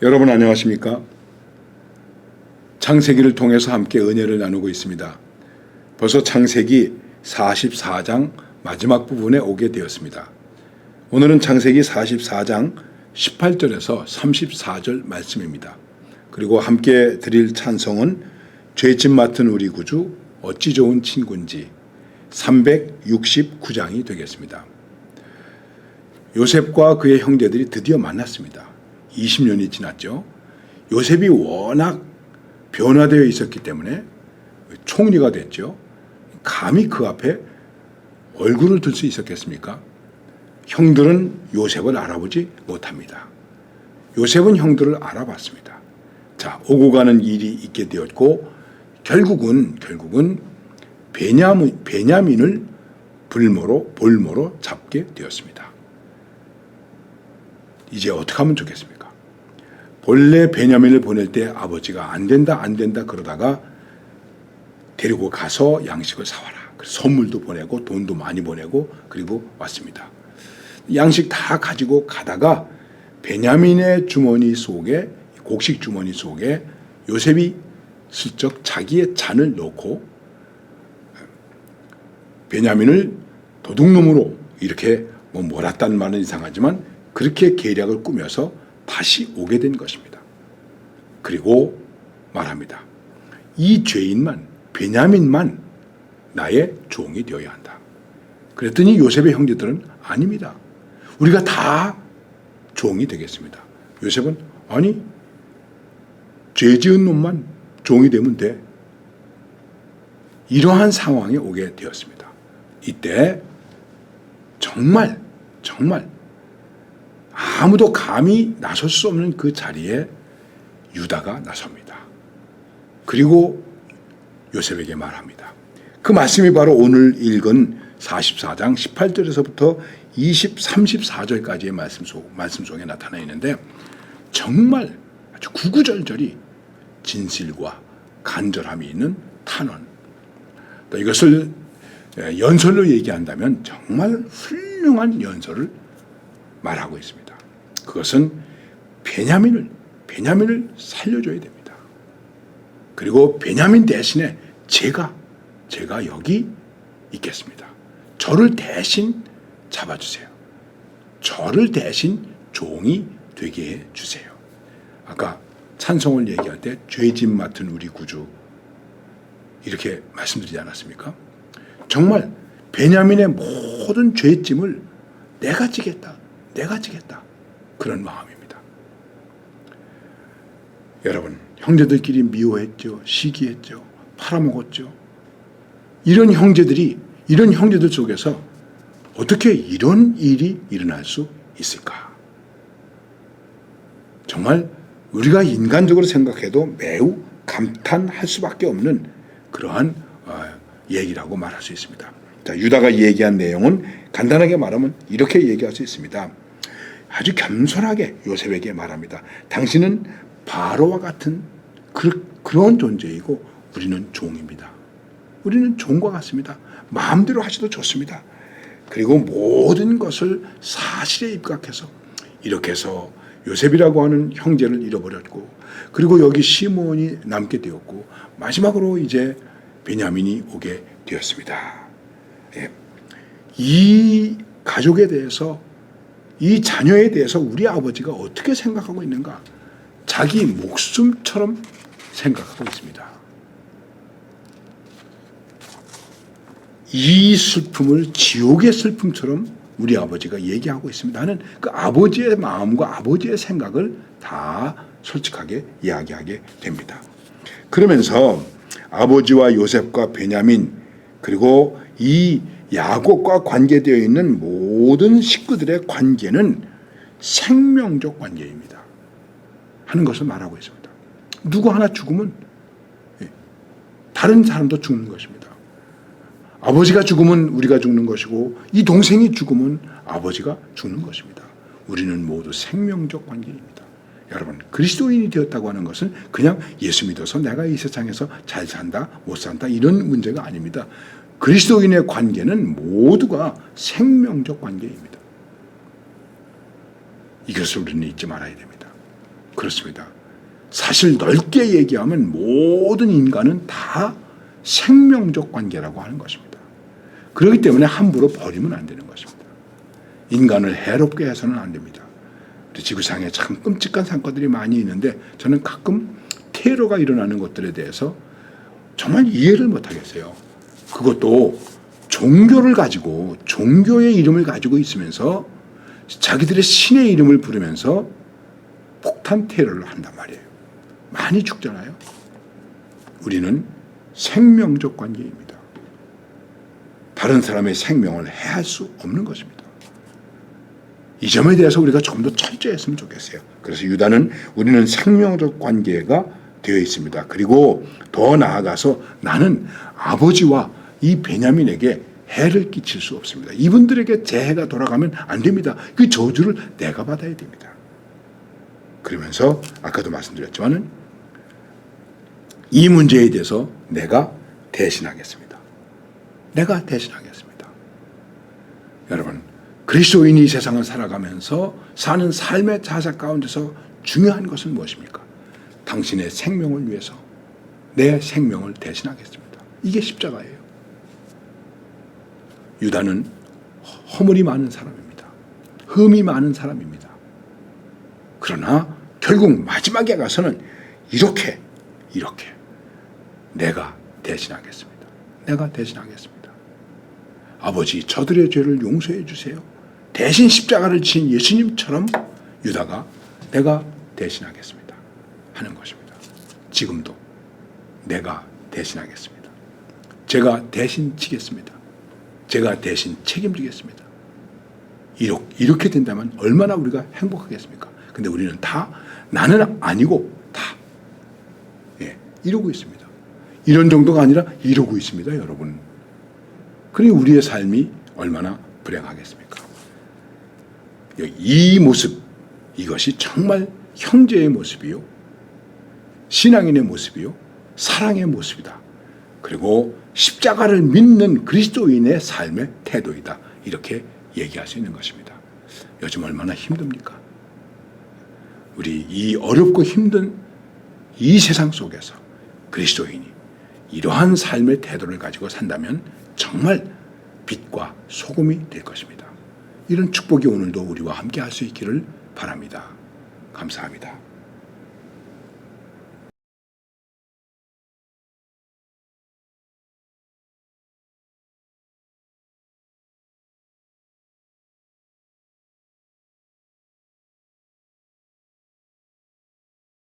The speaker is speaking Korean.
여러분 안녕하십니까? 창세기를 통해서 함께 은혜를 나누고 있습니다. 벌써 창세기 44장 마지막 부분에 오게 되었습니다. 오늘은 창세기 44장 18절에서 34절 말씀입니다. 그리고 함께 드릴 찬송은 죄짐 맡은 우리 구주 어찌 좋은 친구인지 369장이 되겠습니다. 요셉과 그의 형제들이 드디어 만났습니다. 20년이 지났죠. 요셉이 워낙 변화되어 있었기 때문에 총리가 됐죠. 감히 그 앞에 얼굴을 들 수 있었겠습니까? 형들은 요셉을 알아보지 못합니다. 요셉은 형들을 알아봤습니다. 자, 오고 가는 일이 있게 되었고 결국은 결국은 베냐민, 베냐민을 불모로 볼모로 잡게 되었습니다. 이제 어떻게 하면 좋겠습니까? 본래 베냐민을 보낼 때 아버지가 안 된다 안 된다 그러다가 데리고 가서 양식을 사와라. 선물도 보내고 돈도 많이 보내고 그리고 왔습니다. 양식 다 가지고 가다가 베냐민의 주머니 속에 곡식 주머니 속에 요셉이 슬쩍 자기의 잔을 넣고 베냐민을 도둑놈으로 이렇게 뭐 몰았단 말은 이상하지만 그렇게 계략을 꾸며서 다시 오게 된 것입니다. 그리고 말합니다. 이 죄인만 베냐민만 나의 종이 되어야 한다. 그랬더니 요셉의 형제들은 아닙니다. 우리가 다 종이 되겠습니다. 요셉은 아니 죄 지은 놈만 종이 되면 돼. 이러한 상황에 오게 되었습니다. 이때 정말 정말 아무도 감히 나설 수 없는 그 자리에 유다가 나섭니다. 그리고 요셉에게 말합니다. 그 말씀이 바로 오늘 읽은 44장 18절에서부터 20, 34절까지의 말씀 속, 말씀 속에 나타나 있는데 정말 아주 구구절절이 진실과 간절함이 있는 탄원. 또 이것을 연설로 얘기한다면 정말 훌륭한 연설을 말하고 있습니다. 그것은 베냐민을 베냐민을 살려줘야 됩니다. 그리고 베냐민 대신에 제가 제가 여기 있겠습니다. 저를 대신 잡아주세요. 저를 대신 종이 되게 해 주세요. 아까 찬송을 얘기할 때 죄짐 맡은 우리 구주 이렇게 말씀드리지 않았습니까? 정말 베냐민의 모든 죄짐을 내가 지겠다. 내가 지겠다. 그런 마음입니다. 여러분, 형제들끼리 미워했죠. 시기했죠. 팔아먹었죠. 이런 형제들이, 이런 형제들 속에서 어떻게 이런 일이 일어날 수 있을까? 정말 우리가 인간적으로 생각해도 매우 감탄할 수밖에 없는 그러한 어, 얘기라고 말할 수 있습니다. 자, 유다가 얘기한 내용은 간단하게 말하면 이렇게 얘기할 수 있습니다. 아주 겸손하게 요셉에게 말합니다. 당신은 바로와 같은 그, 그런 존재이고 우리는 종입니다. 우리는 종과 같습니다. 마음대로 하셔도 좋습니다. 그리고 모든 것을 사실에 입각해서 이렇게 해서 요셉이라고 하는 형제를 잃어버렸고 그리고 여기 시몬이 남게 되었고 마지막으로 이제 베냐민이 오게 되었습니다. 예. 이 가족에 대해서 이 자녀에 대해서 우리 아버지가 어떻게 생각하고 있는가? 자기 목숨처럼 생각하고 있습니다. 이 슬픔을 지옥의 슬픔처럼 우리 아버지가 얘기하고 있습니다. 하는 그 아버지의 마음과 아버지의 생각을 다 솔직하게 이야기하게 됩니다. 그러면서 아버지와 요셉과 베냐민 그리고 이 야곱과 관계되어 있는 모든 식구들의 관계는 생명적 관계입니다. 하는 것을 말하고 있습니다. 누구 하나 죽으면 예, 다른 사람도 죽는 것입니다. 아버지가 죽으면 우리가 죽는 것이고 이 동생이 죽으면 아버지가 죽는 것입니다. 우리는 모두 생명적 관계입니다. 여러분 그리스도인이 되었다고 하는 것은 그냥 예수 믿어서 내가 이 세상에서 잘 산다 못 산다 이런 문제가 아닙니다. 그리스도인의 관계는 모두가 생명적 관계입니다. 이것을 우리는 잊지 말아야 됩니다. 그렇습니다. 사실 넓게 얘기하면 모든 인간은 다 생명적 관계라고 하는 것입니다. 그렇기 때문에 함부로 버리면 안 되는 것입니다. 인간을 해롭게 해서는 안 됩니다. 지구상에 참 끔찍한 사건들이 많이 있는데 저는 가끔 테러가 일어나는 것들에 대해서 정말 이해를 못 하겠어요. 그것도 종교를 가지고 종교의 이름을 가지고 있으면서 자기들의 신의 이름을 부르면서 폭탄 테러를 한단 말이에요. 많이 죽잖아요. 우리는 생명적 관계입니다. 다른 사람의 생명을 해할 수 없는 것입니다. 이 점에 대해서 우리가 조금 더 철저했으면 좋겠어요. 그래서 유다는 우리는 생명적 관계가 되어 있습니다. 그리고 더 나아가서 나는 아버지와 이 베냐민에게 해를 끼칠 수 없습니다. 이분들에게 재해가 돌아가면 안 됩니다. 그 저주를 내가 받아야 됩니다. 그러면서 아까도 말씀드렸지만은 이 문제에 대해서 내가 대신하겠습니다. 내가 대신하겠습니다. 여러분, 그리스도인이 이 세상을 살아가면서 사는 삶의 자세 가운데서 중요한 것은 무엇입니까? 당신의 생명을 위해서 내 생명을 대신하겠습니다. 이게 십자가예요. 유다는 허물이 많은 사람입니다. 흠이 많은 사람입니다. 그러나 결국 마지막에 가서는 이렇게 이렇게 내가 대신하겠습니다. 내가 대신하겠습니다. 아버지 저들의 죄를 용서해 주세요. 대신 십자가를 진 예수님처럼 유다가 내가 대신하겠습니다. 하는 것입니다. 지금도 내가 대신하겠습니다. 제가 대신 지겠습니다. 제가 대신 책임지겠습니다. 이렇게 된다면 얼마나 우리가 행복하겠습니까? 근데 우리는 다 나는 아니고 다 예, 이러고 있습니다. 이런 정도가 아니라 이러고 있습니다, 여러분. 그러니 우리의 삶이 얼마나 불행하겠습니까? 이 모습, 이것이 정말 형제의 모습이요. 신앙인의 모습이요. 사랑의 모습이다. 그리고 십자가를 믿는 그리스도인의 삶의 태도이다. 이렇게 얘기할 수 있는 것입니다. 요즘 얼마나 힘듭니까? 우리 이 어렵고 힘든 이 세상 속에서 그리스도인이 이러한 삶의 태도를 가지고 산다면 정말 빛과 소금이 될 것입니다. 이런 축복이 오늘도 우리와 함께 할 수 있기를 바랍니다. 감사합니다.